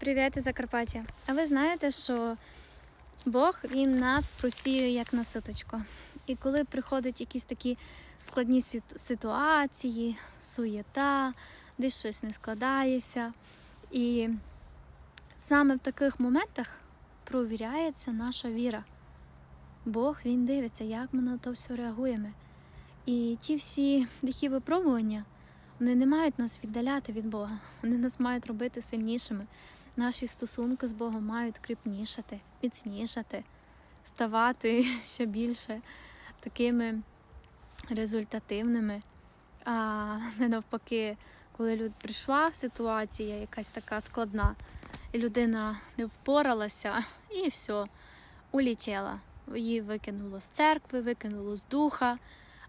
Привіт із Закарпаття. А ви знаєте, що Бог він нас просіює як на ситочко. І коли приходять якісь такі складні ситуації, суєта, десь щось не складається. І саме в таких моментах провіряється наша віра. Бог він дивиться, як ми на то все реагуємо. І ті всі лихі випробування, вони не мають нас віддаляти від Бога. Вони нас мають робити сильнішими. Наші стосунки з Богом мають кріпнішати, міцнішати, ставати ще більше такими результативними. А не навпаки, коли люд прийшла ситуація якась така складна, і людина не впоралася, і все, улетіла. Її викинуло з церкви, викинуло з духа.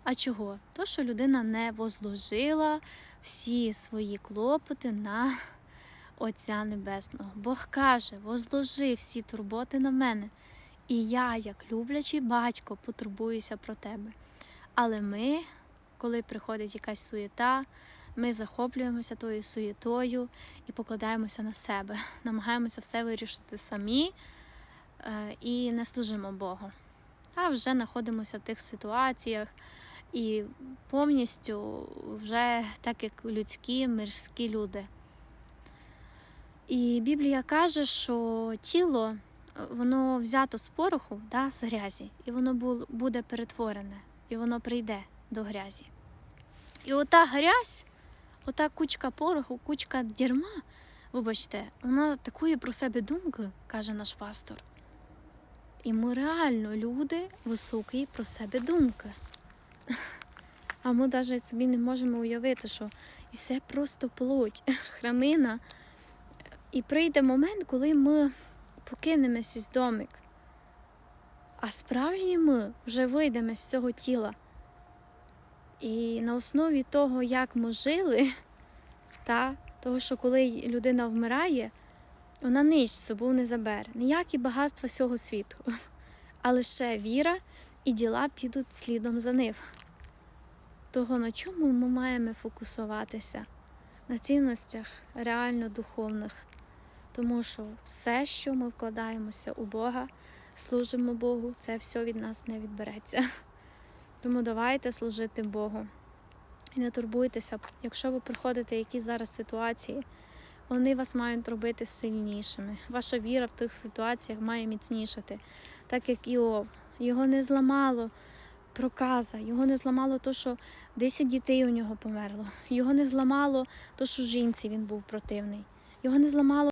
А чого? То, що людина не возложила всі свої клопоти на Отця Небесного. Бог каже, возложи всі турботи на мене, і я, як люблячий батько, потурбуюся про тебе. Але ми, коли приходить якась суєта, ми захоплюємося тою суєтою і покладаємося на себе, намагаємося все вирішити самі е, і не служимо Богу. А вже знаходимося в тих ситуаціях і повністю вже так як людські мирські люди. І Біблія каже, що тіло е, воно взято з пороху, да, з грязі, і воно буде перетворене, і воно прийде до грязі. І ота грязь, ота кучка пороху, кучка дерьма, вибачте, вона такої про себе думки, каже наш пастор. І ми реально люди високі про себе думки. А ми навіть собі не можемо уявити, що і це просто плоть, храмина. І прийде момент, коли ми покинемо сій домик. А справжні ми вже вийдемо з цього тіла. І на основі того, як ми жили, та, того, що коли людина вмирає, вона ніч з собою не забере. Ніякі багатства цього світу. А лише віра і діла підуть слідом за ним. Того, на чому ми маємо фокусуватися? На цінностях реально духовних. Тому що все, що ми вкладаємося у Бога, служимо Богу, це все від нас не відбереться. Тому давайте служити Богу. І не турбуйтеся, якщо ви приходите в якісь зараз ситуації, вони вас мають робити сильнішими. Ваша віра в тих ситуаціях має міцнішати. Так як Іов. Його не зламало проказа, його не зламало то, що 10 дітей у нього померло. Його не зламало то, що жінці він був противний. Його не зламало.